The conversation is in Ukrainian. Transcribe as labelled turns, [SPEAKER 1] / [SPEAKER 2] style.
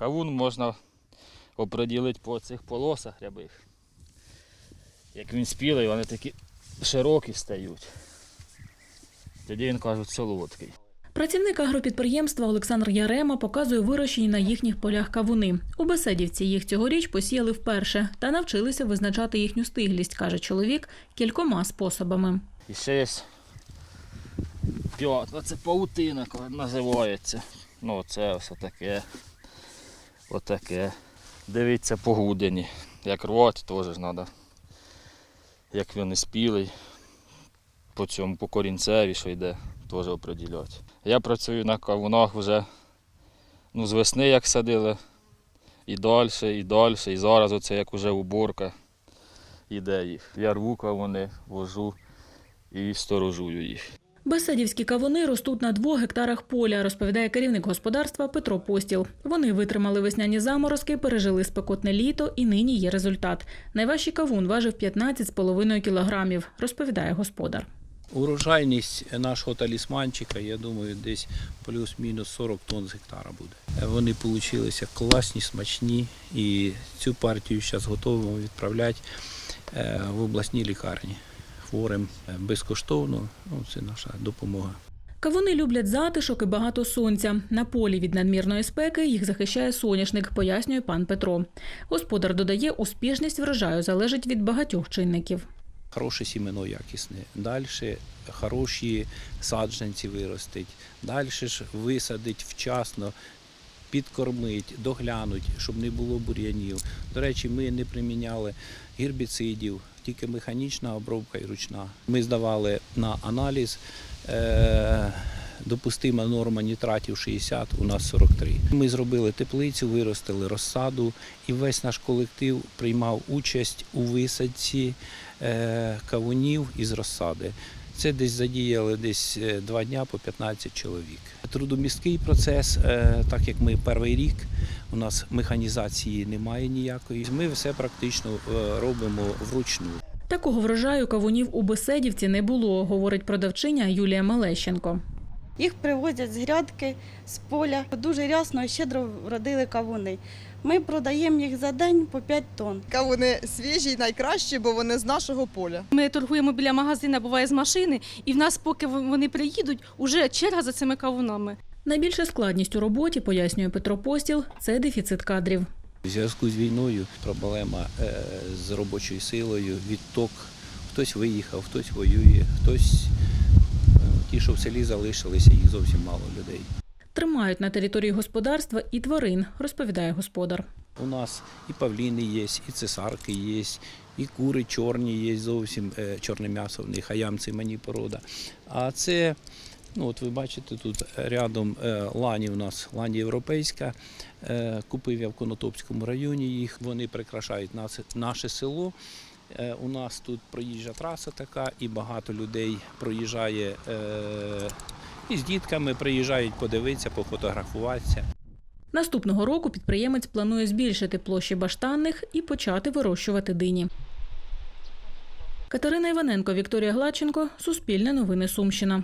[SPEAKER 1] Кавун можна оприділити по цих полосах рябих. Як він спілий, вони такі широкі стають. Тоді він кажуть солодкий.
[SPEAKER 2] Працівник агропідприємства Олександр Ярема показує вирощені на їхніх полях кавуни. У Беседівці їх цьогоріч посіяли вперше та навчилися визначати їхню стиглість, каже чоловік, кількома способами.
[SPEAKER 1] І ще є п'ятна, це паутина називається. Ну, це ось таке. Отаке. Дивіться по гудені. Як рвати, теж ж треба. Як не спілий. По цьому, по корінцеві, що йде, теж оприділяти. Я працюю на кавунах вже ну, з весни як садили. І далі, і далі. І зараз оце як вже уборка іде їх. Я рву кавуни, вожу і сторожую їх.
[SPEAKER 2] Беседівські кавуни ростуть на двох гектарах поля, розповідає керівник господарства Петро Постіл. Вони витримали весняні заморозки, пережили спекотне літо і нині є результат. Найважчий кавун важив 15,5 кілограмів, розповідає господар.
[SPEAKER 3] Урожайність нашого талісманчика, я думаю, десь плюс-мінус 40 тонн з гектара буде. Вони вийшли класні, смачні, і цю партію зараз готовимо відправляти е, в обласні лікарні хворим е, безкоштовно. Ну, це наша допомога.
[SPEAKER 2] Кавуни люблять затишок і багато сонця. На полі від надмірної спеки їх захищає соняшник, пояснює пан Петро. Господар додає, успішність врожаю залежить від багатьох чинників.
[SPEAKER 3] Хороше сімено якісне. Далі хороші саджанці виростить. Далі ж висадить вчасно, підкормить, доглянуть, щоб не було бур'янів. До речі, ми не приміняли гербіцидів, тільки механічна обробка і ручна. Ми здавали на аналіз. Е- Допустима норма нітратів 60, у нас 43. Ми зробили теплицю, виростили розсаду, і весь наш колектив приймав участь у висадці кавунів із розсади. Це десь задіяли десь е, два дня по 15 чоловік. Трудомісткий процес, е, так як ми перший рік, у нас механізації немає ніякої. Ми все практично е, робимо вручну.
[SPEAKER 2] Такого врожаю кавунів у Беседівці не було, говорить продавчиня Юлія Малещенко.
[SPEAKER 4] Їх привозять з грядки, з поля. Дуже рясно і щедро вродили кавуни. Ми продаємо їх за день по 5 тонн.
[SPEAKER 5] Кавуни свіжі, найкращі, бо вони з нашого поля.
[SPEAKER 6] Ми торгуємо біля магазина, буває з машини, і в нас, поки вони приїдуть, уже черга за цими кавунами.
[SPEAKER 2] Найбільша складність у роботі, пояснює Петро Постіл, це дефіцит кадрів.
[SPEAKER 3] У зв'язку з війною проблема е, з робочою силою, відток. Хтось виїхав, хтось воює, хтось ті, що в селі залишилися, їх зовсім мало людей.
[SPEAKER 2] Тримають на території господарства і тварин, розповідає господар.
[SPEAKER 3] У нас і павліни є, і цесарки є, і кури чорні є зовсім е, чорне м'ясо в них, а ямці мені порода. А це, ну от ви бачите, тут рядом е, лані у нас, лані європейська. Е, Купив я в Конотопському районі їх. Вони прикрашають наше село. Е, У нас тут проїжджа траса така, і багато людей проїжджає із і з дітками приїжджають подивитися, пофотографуватися.
[SPEAKER 2] Наступного року підприємець планує збільшити площі баштанних і почати вирощувати дині. Катерина Іваненко, Вікторія Гладченко, Суспільне новини Сумщина.